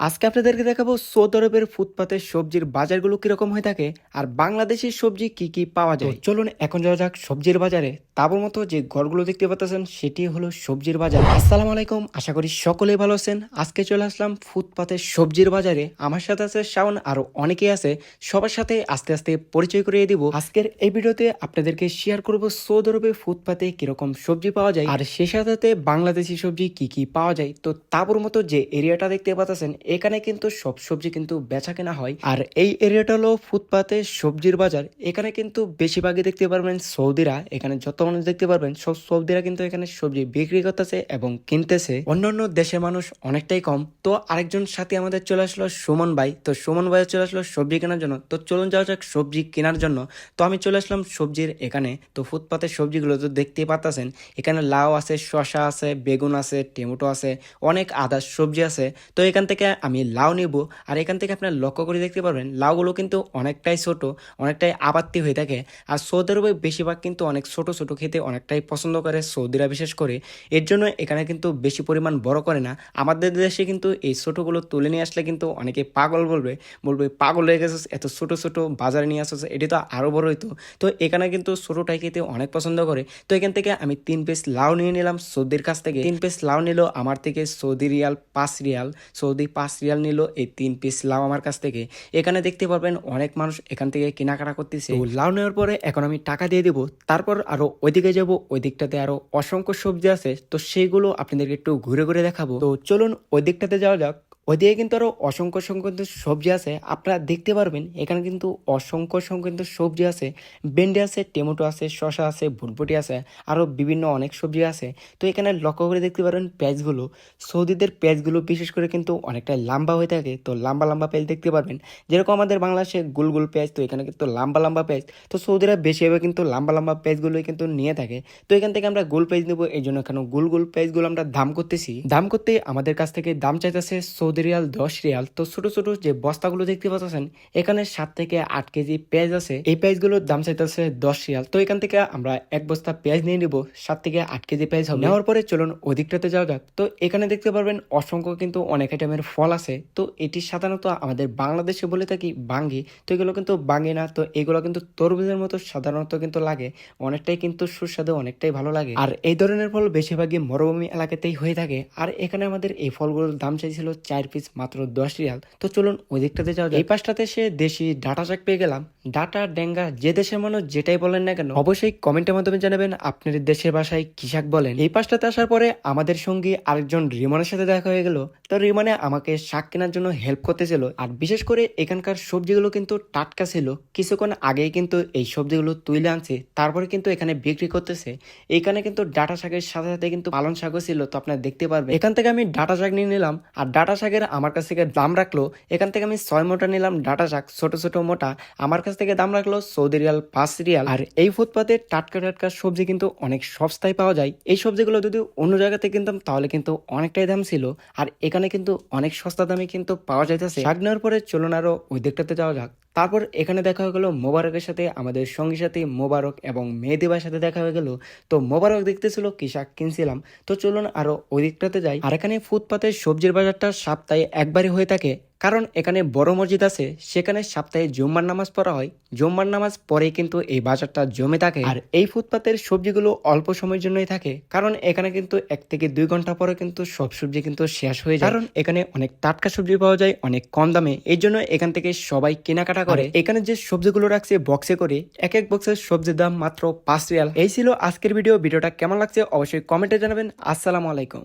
আজকে আপনাদেরকে দেখাবো সৌদি আরবের ফুটপাতের সবজির বাজারগুলো কীরকম হয়ে থাকে আর বাংলাদেশের সবজি কি কি পাওয়া যায়। চলুন এখন যাওয়া যাক সবজির বাজারে। তারপর মতো যে ঘরগুলো দেখতে পাচ্ছেন সেটি হলো সবজির বাজার। আসসালামু আলাইকুম আশা করি সকলেই ভালো আছেন। আজকে চলে আসলাম ফুটপাতের সবজির বাজারে। আমার সাথে আছে শাওন আরও অনেকেই আছে সবার সাথে আস্তে আস্তে পরিচয় করিয়ে দিব। আজকের এই ভিডিওতে আপনাদেরকে শেয়ার করব সৌদি আরবে ফুটপাতে কীরকম সবজি পাওয়া যায় আর সে সাথে বাংলাদেশি সবজি কি কি পাওয়া যায়। তো তারপর মতো যে এরিয়াটা দেখতে পাচ্ছেন এখানে কিন্তু সব সবজি কিন্তু বেচা কেনা হয়। আর এই এরিয়াটা হলো ফুটপাতে সবজির বাজার। এখানে কিন্তু বেশিরভাগই দেখতে পারবেন সৌদিরা। এখানে যত মানুষ দেখতে পারবেন, সব সৌদিরা কিন্তু এখানে সবজি বিক্রি করতেছে এবং কিনতেছে। অন্যান্য দেশের মানুষ অনেকটাই কম। তো আরেকজন সাথে আমাদের চলে আসলো, সুমন ভাই। তো সুমন ভাই চলে আসলো সবজি কেনার জন্য। তো চলুন যাওয়া যাক সবজি কেনার জন্য। তো আমি চলে আসলাম সবজির এখানে। তো ফুটপাতের সবজিগুলো তো দেখতেই পাচ্ছেন এখানে লাউ আছে, শসা আছে, বেগুন আছে, টমেটো আছে, অনেক আদার সবজি আছে। তো এখান থেকে আমি লাউ নেব। আর এখান থেকে আপনার লক্ষ্য করে দেখতে পারবেন, লাউগুলো কিন্তু অনেকটাই ছোট, অনেকটাই আবাত্তি হয়ে থাকে। আর সৌদি আরবে বেশিরভাগ কিন্তু অনেক ছোট ছোট খেতে অনেকটাই পছন্দ করে সৌদিরা বিশেষ করে। এর জন্য এখানে কিন্তু বেশি পরিমাণ বড় করে না। আমাদের দেশে কিন্তু এই ছোটগুলো তুলে নিয়ে আসলে কিন্তু অনেকে পাগল বলবে বলবে, পাগল হয়ে গেছে এত ছোট ছোট বাজারে নিয়ে আসছে এটি তো আরও বড় হইতো। তো এখানে কিন্তু ছোটোটাই খেতে অনেক পছন্দ করে। তো এখান থেকে আমি তিন পিস লাউ নিয়ে নিলাম সৌদির কাছ থেকে। তিন পিস লাউ নিল আমার থেকে সৌদি রিয়াল, পাঁচ রিয়াল। সৌদি পাঁচ রিয়াল নিল এই তিন পিস লাউ আমার কাছ থেকে। এখানে দেখতে পারবেন অনেক মানুষ এখান থেকে কেনাকাটা করতেছে। লাউ নেওয়ার পরে এখন আমি টাকা দিয়ে দেবো, তারপর আরও ওইদিকে যাব ওই দিকটাতে আরও অসংখ্য সবজি আছে, তো সেইগুলো আপনাদেরকে একটু ঘুরে ঘুরে দেখাবো। তো চলুন ওই দিকটাতে যাওয়া যাক। ওইদিকে কিন্তু আরও অসংখ্য সংখ্যক সবজি আছে। আপনারা দেখতে পারবেন, এখানে কিন্তু অসংখ্য সংখ্যক সবজি আছে। ভেন্ডি আছে, টমেটো আছে, শসা আছে, ভুটভুটি আছে আরও বিভিন্ন অনেক সবজি আছে। তো এখানে লক্ষ্য করে দেখতে পারবেন পেঁয়াজগুলো। সৌদিদের পেঁয়াজগুলো বিশেষ করে কিন্তু অনেকটা লম্বা হয়ে থাকে। তো লম্বা লম্বা পেঁয়াজ দেখতে পারবেন। যেরকম আমাদের বাংলাদেশে গুল গোল পেঁয়াজ, তো এখানে কিন্তু লম্বা লম্বা পেঁয়াজ। তো সৌদিরা বেশিভাবে কিন্তু লম্বা লম্বা পেঁয়াজগুলোই কিন্তু নিয়ে থাকে। তো এখান থেকে আমরা গোল পেঁয়াজ নেব। এই জন্য এখানে গোল গোল পেঁয়াজগুলো আমরা দাম করতেছি। দাম করতে আমাদের কাছ থেকে দাম চাইতেছে সৌদি রিয়াল দশ রিয়াল। তো ছোট ছোট যে বস্তাগুলো দেখতে পাচ্ছেন, এখানে সাত থেকে আট কেজি পেঁয়াজ আছে। এই পেঁয়াজগুলোর দাম চাইতেছে দশ রিয়াল। তো এখান থেকে আমরা এক বস্তা পেঁয়াজ নিয়ে নিব, সাত থেকে আট কেজি পেঁয়াজ হবে। নেওয়ার পরে চলুন ওদিকটাতে যাওয়া যাক। তো এখানে দেখতে পারবেন অসংখ্য কিন্তু অনেক আইটেমের ফল আছে। তো এটি সাধারণত আমাদের বাংলাদেশে বলে থাকি বাঙ্গি। তো এগুলো কিন্তু বাঙ্গি না, তো এগুলো কিন্তু তরমুজের মতো সাধারণত কিন্তু লাগে। অনেকটাই কিন্তু সুস্বাদু, অনেকটাই ভালো লাগে। আর এই ধরনের ফল বেশিরভাগই মরুভূমি এলাকাতেই হয়ে থাকে। আর এখানে আমাদের এই ফলগুলোর দাম চাইছিল চার পিস মাত্র দশ রিয়াল। তো চলুন ওই দিকটাতে যাওয়া এই পাশটাতে সে দেশি ডাটা চাক পেয়ে গেলাম। ডাটা, ডেঙ্গা, যে দেশের মানুষ যেটাই বলেন না কেন, অবশ্যই কমেন্টের মাধ্যমে জানাবেন আপনার দেশের ভাষায় কি শাক বলেন। এই পাশটাতে আসার পরে আমাদের সঙ্গী আরেকজন রিমনের সাথে দেখা হয়ে গেল। তো রিমনে আমাকে শাক কেনার জন্য হেল্প করতেছিল। আর বিশেষ করে এখানকার সবজিগুলো কিন্তু টাটকা ছিল। কিছুক্ষণ আগেই কিন্তু এই সবজিগুলো তুলে আনছে। তারপরে কিন্তু এখানে বিক্রি করতেছে। এখানে কিন্তু ডাটা শাকের সাথে সাথে কিন্তু পালন শাকও ছিল। তো আপনারা দেখতে পারবেন। এখান থেকে আমি ডাটা শাক নিয়ে নিলাম। আর ডাটা শাকের আমার কাছ থেকে দাম রাখল, এখান থেকে আমি ছয় মোটা নিলাম, ডাটা চাক ছোট ছোট মোটা। আমার কাছ থেকে দাম রাখল সৌদি রিয়াল, পাঁচ রিয়াল। আর এই ফুটপাতে টাটকা টাটকা সবজি কিন্তু অনেক সস্তায় পাওয়া যায়। এই সবজিগুলো যদি অন্য জায়গাতে কিনতাম, তাহলে কিন্তু অনেকটাই দাম ছিল। আর এখানে কিন্তু অনেক সস্তা দামে কিন্তু পাওয়া যাইতেছে। শাক নেওয়ার পরে চলুন আরও ওই দিকটাতে যাওয়া যাক। তারপর এখানে দেখা হয়ে গেল মোবারকের সাথে, আমাদের সঙ্গী সাথে মোবারক এবং মেহেদিবার সাথে দেখা হয়ে গেল। তো মোবারক দেখতেছিল কি শাক কিনছিলাম। তো চলুন আরও ওই দিকটাতে যাই। আর এখানে ফুটপাতের সবজির বাজারটা সপ্তাহে একবারই হয়ে থাকে। কারণ এখানে বড় মসজিদ আছে, সেখানে সপ্তাহে জুম্মার নামাজ পড়া হয়। জুম্মার নামাজ পরে কিন্তু এই বাজারটা জমে থাকে। আর এই ফুটপাতের সবজিগুলো অল্প সময়ের জন্যই থাকে, কারণ এখানে কিন্তু এক থেকে দুই ঘণ্টা পরে কিন্তু সব সবজি কিন্তু শেষ হয়ে যায়। কারণ এখানে অনেক টাটকা সবজি পাওয়া যায়, অনেক কম দামে। এই জন্য এখান থেকে সবাই কেনাকাটা করে। এখানে যে সবজিগুলো রাখছে বক্সে করে, এক এক বক্সের সবজির দাম মাত্র পাঁচ রিয়াল। এই ছিল আজকের ভিডিও ভিডিওটা কেমন লাগছে অবশ্যই কমেন্টে জানাবেন। আসসালামু আলাইকুম।